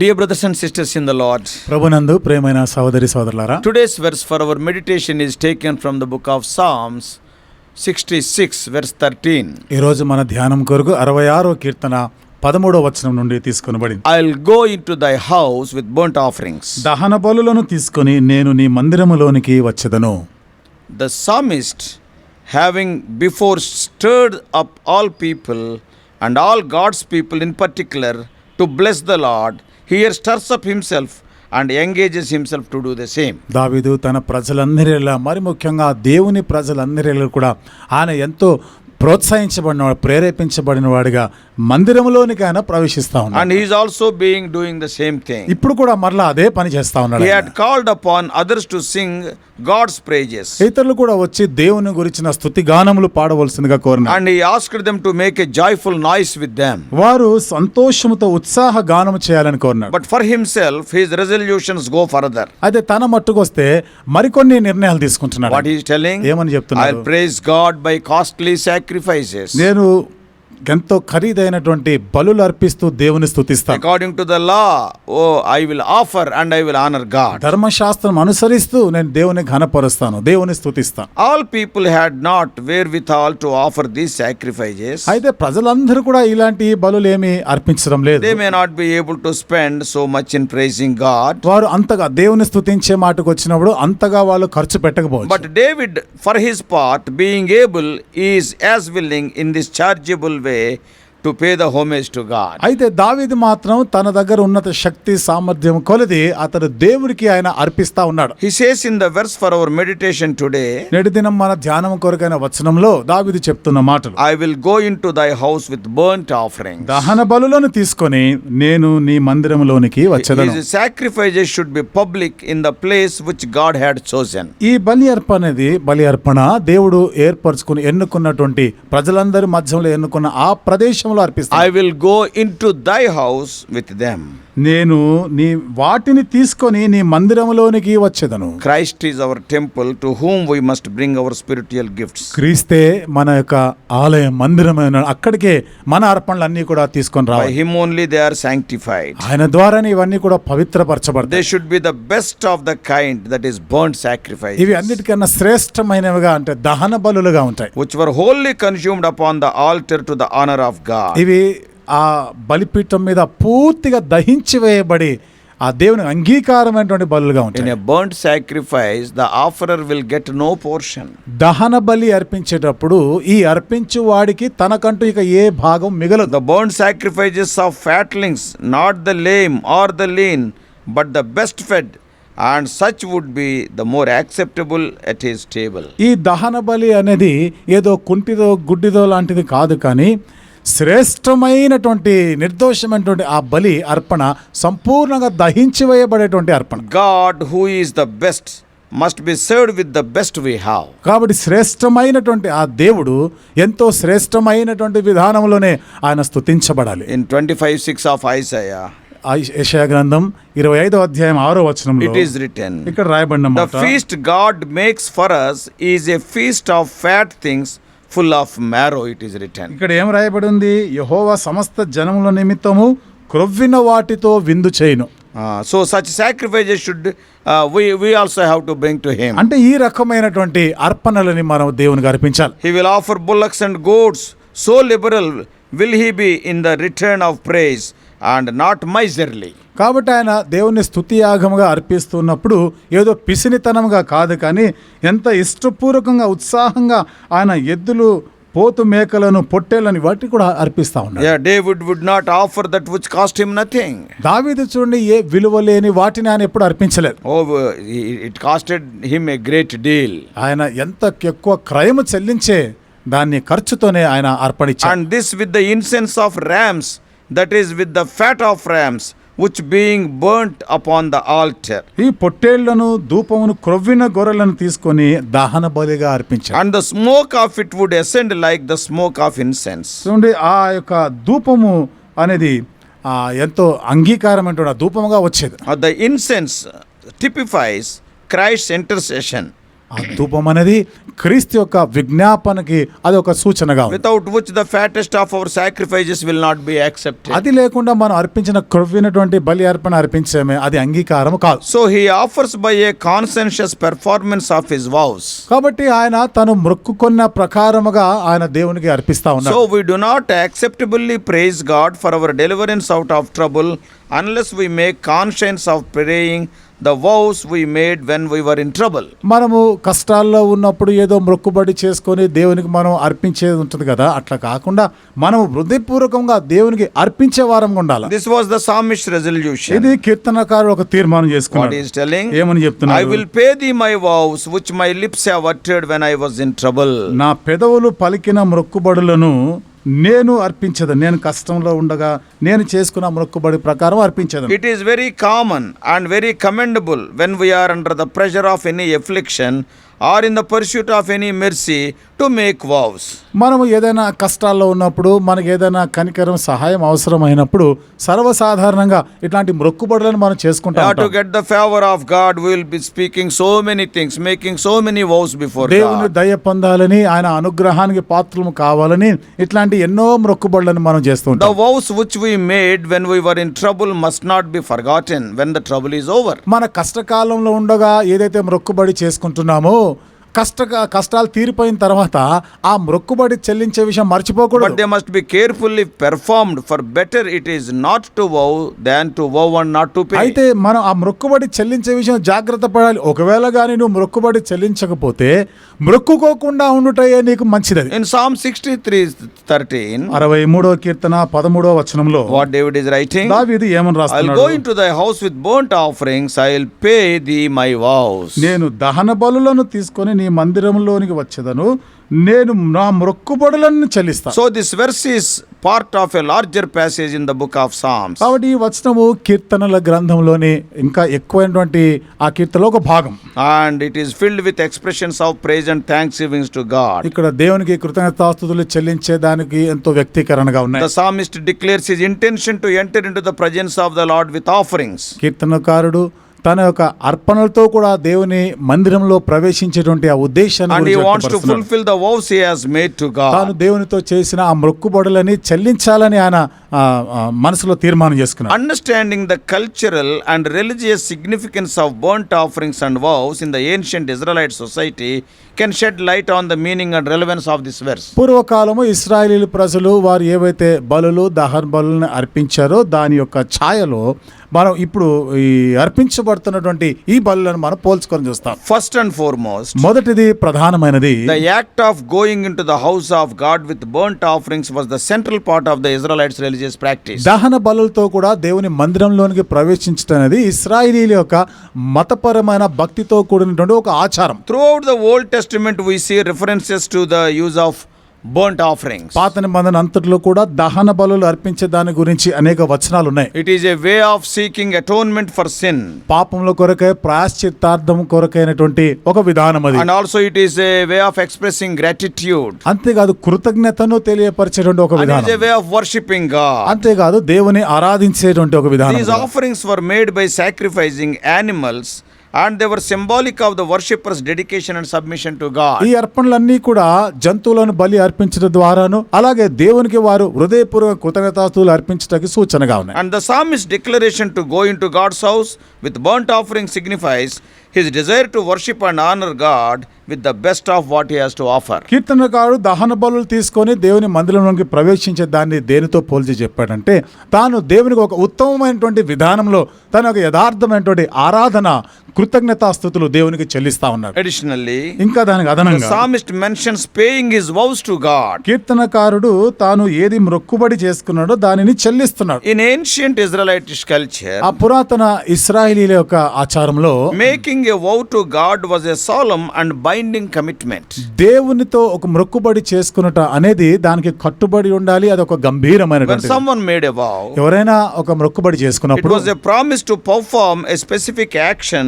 Dear brothers and sisters in the Lord, ప్రభునందు ప్రేమైన సహోదరి సోదరులారా today's verse for our meditation is taken from the book of Psalms 66, verse 13. ఈరోజు మన ధ్యానం కొరకు అరవై ఆరో కీర్తన పదమూడో వచనం నుండి తీసుకొనబడింది I'll go into thy house with burnt offerings. దహన బలులను తీసుకొని నేను నీ మందిరములోనికి వచ్చెదను The psalmist, having before stirred up all people and all God's people in particular to bless the Lord here stirs up himself and engages himself to do the same దావిదు తన ప్రజలందరిలా మరి ముఖ్యంగా దేవుని ప్రజలందరిలో కూడా ఆయన ఎంతో ప్రోత్సహించబడిన వాడు ప్రేరేపించబడిన వాడిగా మందిరంలోనికి ఆయన ప్రవేశిస్తా ఉన్నాడు. And he's also being doing the same thing ఇప్పుడు కూడా మరలా అదే పని చేస్తా ఉన్నాడు he had called upon others to sing God's praises ఇతరులు కూడా వచ్చి దేవుని గురించిన స్థుతి గానములు పాడవలసిందిగా కోరిన and asked them to make a joyful noise with them వారు సంతోషముతో ఉత్సాహ గానము చేయాలని కోరినారు. But for himself his resolutions go further అయితే తన మట్టుకు వస్తే మరికొన్ని నిర్ణయాలు తీసుకుంటున్నారు వాట్ టెల్లింగ్ ఏమని చెప్తున్నారు? I God by costly sacrifices నేను ఎంతో ఖరీదైనటువంటి బలు అర్పిస్తూ దేవుని స్థుతిస్తా according to the law O I will offer and I will honour God ధర్మశాస్త్రం అనుసరిస్తూ నేను దేవుని ఘనపరుస్తాను దేవుని స్థుతిస్తాను all people had not wherewithal to offer the sacrifices అయితే ప్రజలందరూ కూడా ఇలాంటి బలు ఏమి అర్పించడం లేదు. They may not be able to spend so much in praising God వారు అంతగా దేవుని స్థుతించే మాటకు వచ్చినప్పుడు అంతగా వాళ్ళు ఖర్చు పెట్టకపోవచ్చు. But David for his part being able is as willing in this chargeable way అంటే to pay the homage to God. అయితే దావీదు మాత్రం తన దగ్గర ఉన్నత శక్తి సామర్థ్యం కొలది అతను దేవుడికి ఆయన అర్పిస్తా ఉన్నాడు He says in the verse for our meditation today, నేటి దినం మన ధ్యానం కొరకైన వచనంలో దావీదు చెప్తున్న మాటలు I will go into thy house with burnt offerings. దహన బలులను తీసుకొని నేను నీ మందిరంలోనికి వచ్చేదను His sacrifices should be public in the place which God had chosen. ఈ బలి అర్పణ అనేది బలి అర్పణ దేవుడు ఏర్పరచుకుని ఎన్నుకున్నటువంటి ప్రజలందరి మధ్యలో ఎన్నుకున్న ఆ ప్రదేశంలో అర్పిస్తాను I will go into thy house with them. నేను నీ వాటిని తీసుకొని నీ మందిరంలోనికి వచ్చేదను. Christ is our temple to whom we must bring our spiritual gifts క్రీస్తే మన యొక్క ఆలయం మందిరం అక్కడికే మన అర్పణలు అన్ని కూడా తీసుకొని రావు him only they are sanctified ఆయన ద్వారా ఇవన్నీ కూడా పవిత్రపరచబడి they should be the best of the kind that is burn sacrifice ఇవి అన్నిటికన్నా శ్రేష్టమైనవిగా అంటే దహన బలులుగా ఉంటాయి. Which were wholly consumed upon the altar to the honour of God ఇవి ఆ బలిపీఠం మీద పూర్తిగా దహించి ఆ దేవుని అంగీకారమైనటువంటి బలులుగా ఉంటాయి. Burn sacrifice the offerer will get no portion దహన బలి అర్పించేటప్పుడు ఈ అర్పించు వాడికి తనకంటూ ఇక ఏ భాగం మిగలదు. The burn sacrifices of fatlings not the lame or the lean but the best fed and such would be the more acceptable at his table ఈ దహన బలి అనేది ఏదో కుంటిదో గుడ్డిదో లాంటిది కాదు కానీ శ్రేష్టమైనటువంటి నిర్దోషమైనటువంటి ఆ బలి అర్పణ సంపూర్ణంగా దహించి వేయబడేటువంటి అర్పణ God, who is the best, must be served with the best we have. కాబట్టి శ్రేష్టమైనటువంటి ఆ దేవుడు ఎంతో శ్రేష్టమైనటువంటి విధానంలోనే ఆయన స్తుతించబడాలి In 25 6 of Isaiah, ఆ యెషయా గ్రంథం ఇరవై ఐదో అధ్యాయం ఆరో వచనంలో it is written ఇక్కడ రాయబడిన The మాట feast God makes for us is a feast of fat full of marrow it is return ఇక్కడ ఏం రాయబడి ఉంది యహోవా సమస్త జనముల నిమిత్తము క్రొవ్విన వాటితో విందు చేయను. So such sacrifices should we we also have to bring to him అంటే ఈ రకమైనటువంటి అర్పణలని మనం దేవునికి అర్పించాలి. He will offer bullocks and goats so liberal will he be in the return of praise and not miserly. కాబట్టి ఆయన దేవుని స్తుతి యాగముగా అర్పిస్తున్నప్పుడు ఏదో పిసినితనంగా కాదు కానీ ఎంత ఇష్టపూర్వకంగా ఉత్సాహంగా ఆయన ఎద్దులు పోతు మేకలను పొట్టేళ్ళని వాటి కూడా అర్పిస్తా ఉన్నాడు Yeah, David would not offer that which cost him nothing. దావీదు చూడండి ఏ విలువ లేని వాటిని ఆయన ఎప్పుడు అర్పించలేదు he- it costed him a great deal. ఆయన ఎంత ఎక్కువ క్రయము చెల్లించే దాన్ని ఖర్చుతోనే ఆయన అర్పణించాడు And this with the incense of rams, that is with the fat of rams which being burnt upon the altar ఈ పొట్టేళ్ళను ధూపమును క్రొవ్విన గొర్రెలను తీసుకొని దహన బలిగా అర్పించారు. And the smoke of it would ascend like the smoke of incense చూడండి ఆ యొక్క ధూపము అనేది ఎంతో అంగీకారమైన ధూపముగా వచ్చేది. The incense typifies Christ intercession ఆ ధూపం అనేది క్రీస్తు యొక్క విజ్ఞాపనకి అది ఒక సూచనగా without which the fattest of our sacrifices will not be accept అది లేకుండా మనం అర్పించిన క్రొవ్వినటువంటి బలి అర్పణ అర్పించేమే అది అంగీకారం కాదు. So he offers by a conscientious performance of his vows కాబట్టి ఆయన తను మృక్కుకున్న ప్రకారముగా ఆయన దేవునికి అర్పిస్తా ఉన్నారు so we do not acceptably praise God for our deliverance out of trouble unless we make conscience of praying the vows we made when we were in trouble మనము కష్టాల్లో ఉన్నప్పుడు ఏదో మొక్కుబడి చేసుకొని దేవునికి మనం అర్పించేది ఉంటుంది కదా? అట్లా కాకుండా మనము హృదయపూర్వకంగా దేవునికి అర్పించే వారం ఉండాలి. This was the psalmist resolution ఇది కీర్తనకారు ఒక తీర్మానం చేసుకున్నాడు. ఏమని చెప్తున్నాడు? I will pay my vows which my lips have uttered when I was in trouble నా పెదవులు పలికిన మొక్కుబడులను నేను అర్పించదు. నేను కష్టంలో ఉండగా నేను చేసుకున్న మొక్కుబడి ప్రకారం అర్పించదు it is very common and very commendable when we are under the pressure of any affliction or in the pursuit of any mercy to make vows మనం ఏదైనా కష్టాల్లో ఉన్నప్పుడు మనకి ఏదైనా కనికరం సహాయం అవసరమైనప్పుడు సర్వసాధారణంగా ఇట్లాంటి మొక్కుబడులను మనం చేసుకుంటాం to get the favour of God will be speaking so many things making so many vows before దేవుని దయ పొందాలని ఆయన అనుగ్రహానికి పాత్రలు కావాలని ఇట్లాంటి ఎన్నో మొక్కుబడులను మనం చేస్తుంటాం the vows we made when we were in trouble must not be forgotten when the trouble is over మన కష్టకాలంలో ఉండగా ఏదైతే మొక్కుబడి చేసుకుంటున్నామో కష్ట కష్టాలు తీరిపోయిన తర్వాత ఆ మొక్కుబడి చెల్లించే విషయం మర్చిపోకూడదు. Must be carefully performed far better it is not to vow than to vow one not to అయితే మనం ఆ మొక్కుబడి చెల్లించే విషయం జాగ్రత్త పడాలి. ఒకవేళ కానీ నువ్వు మొక్కుబడి చెల్లించకపోతే మొక్కుకోకుండా ఉండుటే నీకు మంచిది in Psalm sixty three thirteen అరవై మూడో కీర్తన పదమూడో వచనంలో వాట్ డేవిడ్ ఇస్ రైటింగ్ దావీదు ఏమని house with burnt offerings I pay thee my vows నేను దహన బలులను తీసుకొని నీ మందిరంలోనికి వచ్చేదను. నేను నా మొక్కుబడులను చెల్లిస్తాను so this verse is part of a larger passage in the book of Psalms కాబట్టి ఈ వచనము కీర్తనల గ్రంథంలోని ఇంకా ఎక్కువైనటువంటి ఆ కీర్తనలో ఒక భాగం. And it is filled with expressions of praise and thanksgivings to God ఇక్కడ దేవునికి కృతజ్ఞతాస్తుతులు చెల్లించే దానికి ఎంతో వ్యక్తీకరణగా ఉన్నాయి. The psalmist declares his intention to enter into the presence of the Lord with offerings కీర్తనకారుడు తన యొక్క అర్పణలతో కూడా దేవుని మందిరంలో ప్రవేశించేటువంటి ఆ ఉద్దేశాన్ని తాను దేవునితో చేసిన ఆ మొక్కుబడులని చెల్లించాలని ఆయన మనసులో తీర్మానం చేసుకున్నాడు. Understanding the cultural and religious significance of burnt offerings and vows in the ancient society can shed light on the meaning and relevance of this verse పూర్వకాలము ఇస్రాయలీ ప్రజలు వారు ఏవైతే బలులు దహర్ బలులను అర్పించారో దాని యొక్క ఛాయలో మనం ఇప్పుడు ఈ అర్పించబడుతున్నటువంటి ఈ బలులను మనం పోల్చుకొని చూస్తాం. ఫస్ట్ అండ్ ఫార్మోస్ట్ మొదటిది ప్రధానమైనది the act of going into the house of God with burnt offerings was the central part of the Israel's religious practice దహన బలులతో కూడా దేవుని మందిరంలోనికి ప్రవేశించడం అనేది ఇస్రాయిలీల యొక్క మతపరమైన భక్తితో కూడినటువంటి ఒక ఆచారం. Throughout the Old Testament we see references to the use of burnt offering పాత నిబంధన అంతట్లో కూడా దహన బలులు అర్పించే దాని గురించి అనేక వచనాలు ఉన్నాయి it is a way of seeking atonement for sin పాపంలో కొరకే ప్రాశ్చిత్తార్థం కొరకైనటువంటి ఒక విధానం అది. And also it is a way of expressing gratitude అంతేకాదు కృతజ్ఞతను తెలియపరిచేటువంటి ఒక విధానం. ఇట్ ఈస్ వే ఆఫ్ వర్షిపింగ్గా అంతే దేవుని ఆరాధించేటువంటి ఒక విధానం these offerings were made by sacrificing animals and they were symbolic of the worshipper's dedication and submission to గా ఈ అర్పణలన్నీ కూడా జంతువులను బలి అర్పించడం ద్వారాను అలాగే దేవునికి వారు హృదయపూర్వక కృతజ్ఞతాస్తువులు అర్పించడానికి సూచనగా ఉన్నాయి. And the psalmist's declaration to go into God's house with burn offering signifies his desire to worship and honor God with the best of what he has to offer. కీర్తనకారుడు దహన బలులు తీసుకొని దేవుని మందిరంలోకి ప్రవేశించే దాన్ని దేనితో పోల్చి చెప్పాడంటే తాను దేవునికి ఒక ఉత్తమమైనటువంటి విధానంలో తన ఒక యథార్థమైనటువంటి ఆరాధన కృతజ్ఞతాస్థుతులు దేవునికి చెల్లిస్తా ఉన్నాడు Additionally, ఇంకా దానికి అదనంగా psalmist mentions paying his vows to God. కీర్తనకారుడు తాను ఏది మొక్కుబడి చేసుకున్నాడో దానిని చెల్లిస్తున్నాడు In ancient Israelitish culture, ఆ పురాతన ఇస్రాయేలీల యొక్క ఆచారంలో making a vow to God was a solemn and binding commitment. దేవునితో ఒక మొక్కుబడి చేసుకున్నట అనేది దానికి కట్టుబడి ఉండాలి అది ఒక గంభీరమైనటువంటి someone made a vow, ఎవరైనా ఒక మొక్కుబడి it చేసుకున్నప్పుడు was a promise to perform a specific action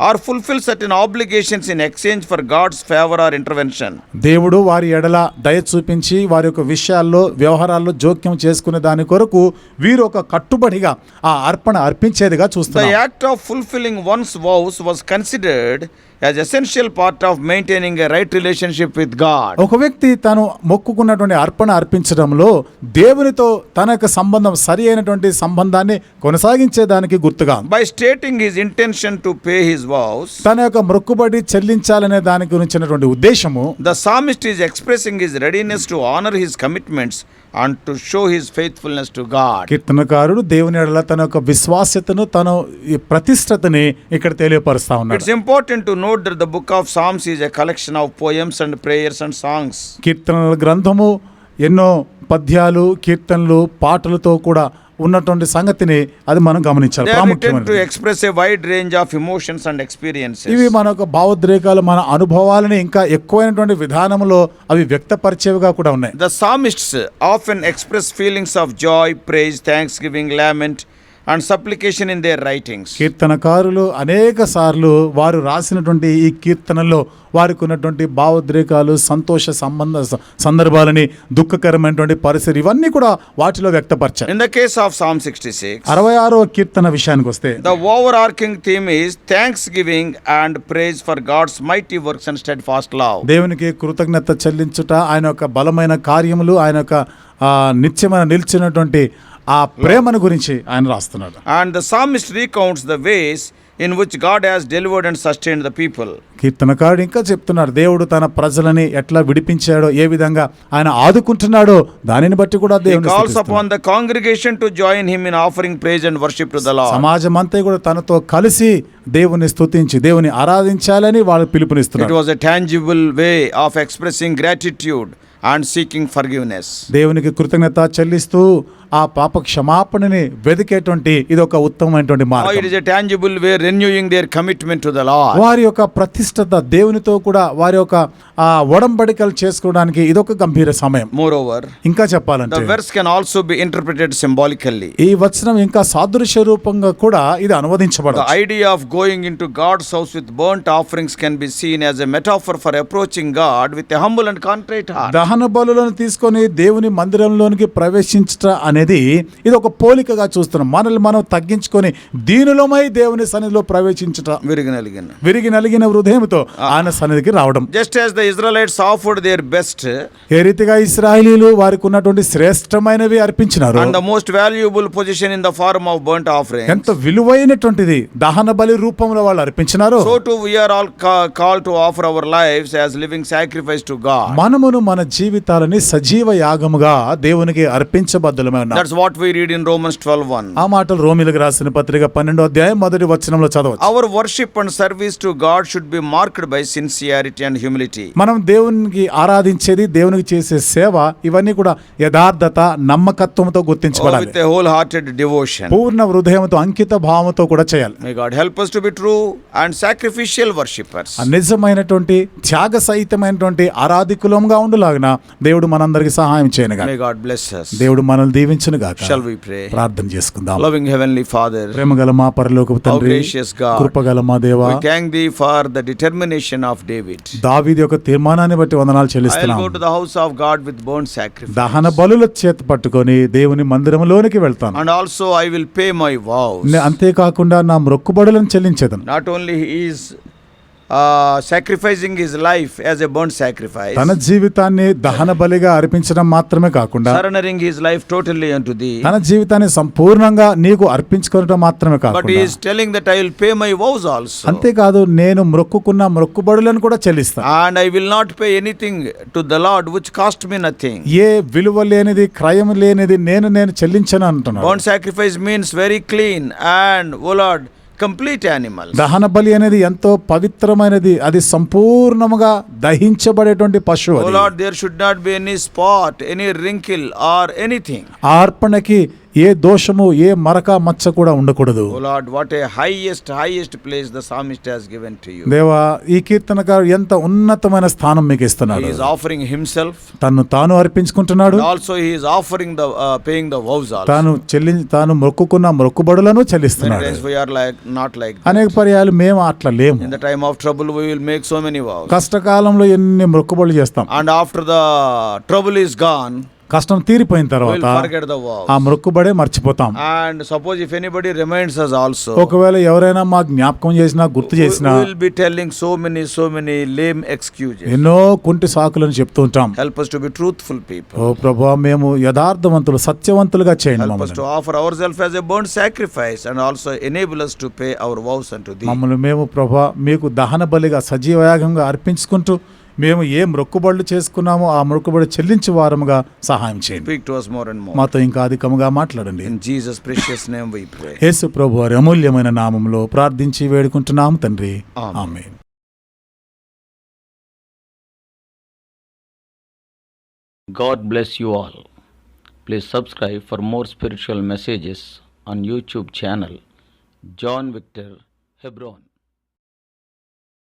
or fulfil certain obligations in exchange for God's favour or intervention. దేవుడు వారి ఎడల దయ చూపించి వారి యొక్క విషయాల్లో వ్యవహారాల్లో జోక్యం చేసుకునే దాని కొరకు వీరు ఒక కట్టుబడిగా ఆ అర్పణ అర్పించేదిగా చూస్తారు act of fulfilling one's vows was considered as essential part of maintaining right relationship with God ఒక వ్యక్తి తను మొక్కుకున్నటువంటి అర్పణ అర్పించడంలో దేవునితో తన యొక్క సంబంధం సరి అయినటువంటి సంబంధాన్ని కొనసాగించేదానికి గుర్తుగా. By stating his intention to pay his vows తన యొక్క మొక్కుబడి చెల్లించాలనే దాని గురించినటువంటి ఉద్దేశము the psalmist is expressing his readiness to honour his commitments and to show his faithfulness to God కీర్తనకారుడు దేవుని తన యొక్క విశ్వాస్యతను తన ప్రతిష్టతని ఇక్కడ తెలియపరుస్తా ఉన్నాడు. It's important to note the book of songs is a collection of poems and prayers and songs కీర్తనల గ్రంథము ఎన్నో పద్యాలు కీర్తనలు పాటలతో కూడా ఉన్నటువంటి సంగతిని అది మనం గమనించాలి. Express wide range of emotions and experience ఇవి మన భావోద్రేకాలు మన అనుభవాలని ఇంకా ఎక్కువైనటువంటి విధానంలో అవి వ్యక్తపరిచేవిగా కూడా ఉన్నాయి. The psalmists often express feelings of joy praise thanksgiving lament and supplication in their writings. కీర్తనకారులు అనేక సార్లు వారు రాసినటువంటి ఈ కీర్తనల్లో వారికి ఉన్నటువంటి భావోద్రేకాలు సంతోష సంబంధ సందర్భాలని దుఃఖకరమైనటువంటి పరిస్థితి ఇవన్నీ కూడా వాటిలో వ్యక్తపరిచాయి In the case of Psalm 66, అరవై ఆరో కీర్తన విషయానికి వస్తే the overarching theme is thanksgiving and praise for God's mighty works and steadfast love. దేవునికి కృతజ్ఞత చెల్లించుట ఆయన యొక్క బలమైన కార్యములు ఆయన యొక్క నిత్యమైన నిలిచినటువంటి ఆ ప్రేమను గురించి ఆయన రాస్తున్నాడు. And the psalmist counts the ways in which God has delivered and sustain the people కీర్తనకారుడు ఇంకా చెప్తున్నాడు దేవుడు తన ప్రజలని ఎట్లా విడిపించాడో ఏ విధంగా ఆయన ఆదుకుంటున్నాడో దానిని బట్టి కూడా దేవుడు calls upon the congregation to join him in offering praise worship to the కూడా తనతో కలిసి దేవుని స్తుతించి దేవుని ఆరాధించాలని వాళ్ళు పిలుపునిస్తున్నారు. It was a tangible way of expressing gratitude and seeking for దేవునికి కృతజ్ఞత చెల్లిస్తూ ఆ పాప క్షమాపణని వెదికేటువంటి ఇది ఒక ఉత్తమమైనటువంటి మార్గం. It is a their commitment వారి యొక్క ప్రతిష్టత దేవునితో కూడా వారి యొక్క ఆ ఒడంబడికలు చేసుకోవడానికి ఇది ఒక గంభీర సమయం. మోర్ ఓవర్ ఇంకా చెప్పాలంటే the can also be interpreted symbolically ఈ వచనం ఇంకా సాదృశ్య రూపంగా కూడా ఇది అనువదించబడదు idea of going into God's house with burnt offerings can be seen as a metaphor for approaching God with humble and contrite heart దహన బలులను తీసుకొని దేవుని మందిరంలోనికి ప్రవేశించట అనేది ఇది ఒక పోలికగా చూస్తున్నాం. మనల్ని మనం తగ్గించుకొని దీనిలోమై దేవుని సన్నిధిలో ప్రవేశించట విరిగినలిగిన. విరిగి నలిగిన హృదయంతో ఆయన సన్నిధికి రావడం. As the Israelites offered their best ఏ రీతిగా ఇస్రాయేలీలు వారికి ఉన్నటువంటి శ్రేష్టమైనవి అర్పించినారు. and the most valuable position in the form of burnt offering, ఎంత విలువైనటువంటిది దహన బలి రూపంలో వాళ్ళు అర్పించినారు. Too we are all ca- called to offer our lives as living sacrifice to God. మనమును మన జీవితాలని సజీవ యాగముగా దేవునికి అర్పించబద్దులమే that's what we read in Romans 12:1 ఆ మాటలు రోమీలకు రాసిన పత్రిక 12వ అధ్యాయం మొదటి వచనంలో చదవచ్చు. Our worship and service to God should be marked by sincerity and humility మనం దేవునికి ఆరాధించేది దేవునికి చేసే సేవ ఇవన్నీ కూడా యథార్థత నమ్మకత్వంతో గుర్తించబడాలి. హోల్ హార్టెడ్ డివోషన్ పూర్ణ హృదయంతో అంకిత భావంతో కూడా చేయాలి. God help us to be true and sacrificial worshippers నిజమైనటువంటి త్యాగ సహితమైనటువంటి ఆరాధికులంగా ఉండలాగిన దేవుడు మనందరికి సహాయం చేయనగా మే గాడ్ బ్లెస్ దేవుడు మనల్ని దీవి ప్రార్థన చేసుకుందాం. లవింగ్ హెవెన్లీ ఫాదర్ ప్రేమగల మా పరలోక దేవా thank thee for the determination of David దావీద్ యొక్క తీర్మానాన్ని బట్టి వందనాలు చెల్లిస్తున్నాం. I the house of God with burn sacrifice దహన బలుల చేత పట్టుకొని దేవుని మందిరములోనికి వెళ్తాను. And also I will pay my vows అంతే కాకుండా నా మొక్కుబడులను చెల్లించేదను. Not only he sacrificing his life as a burn sacrifice తన జీవితాన్ని దహన బలిగా అర్పించడం మాత్రమే కాకుండా surrendering his life totally unto thee తన జీవితాన్ని సంపూర్ణంగా నీకు అర్పించుకోవడం మాత్రమే కాకుండా but he is telling that I will pay my vows also అంతే కాదు నేను మొక్కుకున్న మొక్కుబడులను కూడా చెల్లిస్తా. And I will not pay anything to the Lord which cost me nothing ఏ విలువ లేనిది క్రయం లేనిది నేను నేను చెల్లించను అంటున్నాను burn sacrifice means very clean and O Lord complete animal దహన బలి అనేది ఎంతో పవిత్రమైనది. అది సంపూర్ణముగా దహించబడేటువంటి పశువు there should not be any spot any wrinkle or anything ఆర్పణకి ఏ దోషము ఏ మరక మచ్చ కూడా ఉండకూడదు. దేవా ఈ కీర్తనకారు ఎంత ఉన్నతమైన స్థానం మీకు ఇస్తున్నాడు. ఆఫరింగ్ హిమ్సెల్ఫ్ తను తాను అర్పించుకుంటున్నాడు. Also he's offering the paying the vows తాను చెల్లించి తాను మొక్కుకున్న మొక్కుబడులను చెల్లిస్తున్నాడు. నాట్ లైక్ అనేక పర్యాలు మేము అట్లా లేము. In the time of trouble will make so many vows కష్టకాలంలో ఎన్ని మొక్కుబడులు చేస్తాం. And after the trouble is gone కష్టం తీరిపోయిన తర్వాత ఆ మొక్కుబడే మర్చిపోతాం. And suppose if anybody reminds us also ఒకవేళ ఎవరైనా మాకు జ్ఞాపకం చేసినా గుర్తు చేసిన will be telling so many so many lame excuse ఎన్నో కుంటి సాకులను చెప్తూ ఉంటాం. Help us to be truthful people ఓ ప్రభువా మేము యథార్థవంతులు సత్యవంతులుగా చేయండి offer our self as a burn sacrifice and also enable us to pay our vows unto thee మేము ప్రభా మీకు దహన బలిగా సజీవ అర్పించుకుంటూ మేము ఏ మొక్కుబడులు చేసుకున్నామో ఆ మొక్కుబడి చెల్లించి వారముగా సహాయం చేయండి. స్పీక్ టు us మోర్ మాతో ఇంకా అధికముగా మాట్లాడండి. In Jesus precious name we pray వారి అమూల్యమైన నామంలో ప్రార్థించి వేడుకుంటున్నాము తండ్రి. ఆమేన్. God bless you all please subscribe for more spiritual messages on YouTube channel John Victor Hebron